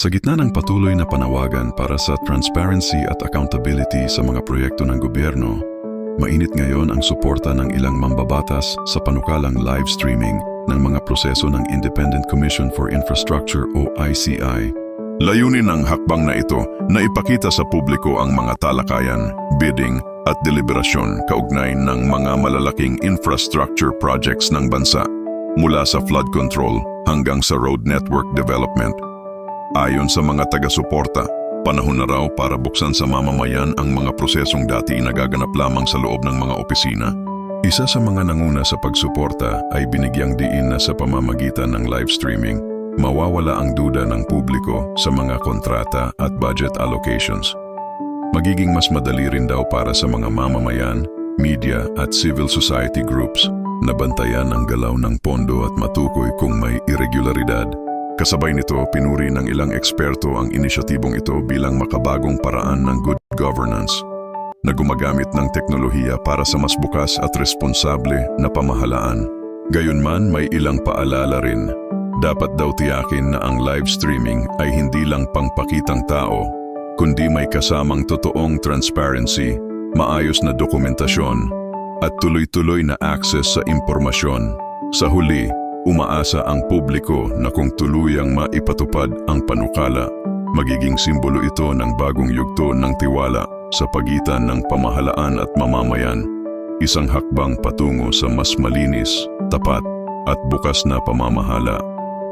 Sa gitna ng patuloy na panawagan para sa transparency at accountability sa mga proyekto ng gobyerno, mainit ngayon ang suporta ng ilang mambabatas sa panukalang live streaming ng mga proseso ng Independent Commission for Infrastructure o ICI. Layunin ng hakbang na ito na ipakita sa publiko ang mga talakayan, bidding at deliberasyon kaugnay ng mga malalaking infrastructure projects ng bansa mula sa flood control hanggang sa road network development. Ayon sa mga taga-suporta, panahon na raw para buksan sa mamamayan ang mga prosesong dati nagaganap lamang sa loob ng mga opisina. Isa sa mga nanguna sa pagsuporta ay binigyang diin na sa pamamagitan ng live streaming, mawawala ang duda ng publiko sa mga kontrata at budget allocations. Magiging mas madali rin daw para sa mga mamamayan, media at civil society groups na bantayan ang galaw ng pondo at matukoy kung may irregularidad. Kasabay nito, pinuri ng ilang eksperto ang inisyatibong ito bilang makabagong paraan ng good governance na gumagamit ng teknolohiya para sa mas bukas at responsable na pamahalaan. Gayunman may ilang paalala rin. Dapat daw tiyakin na ang live streaming ay hindi lang pangpakitang tao, kundi may kasamang totoong transparency, maayos na dokumentasyon, at tuloy-tuloy na access sa impormasyon. Sa huli, umaasa ang publiko na kung tuluyang maipatupad ang panukala, magiging simbolo ito ng bagong yugto ng tiwala sa pagitan ng pamahalaan at mamamayan, isang hakbang patungo sa mas malinis, tapat at bukas na pamamahala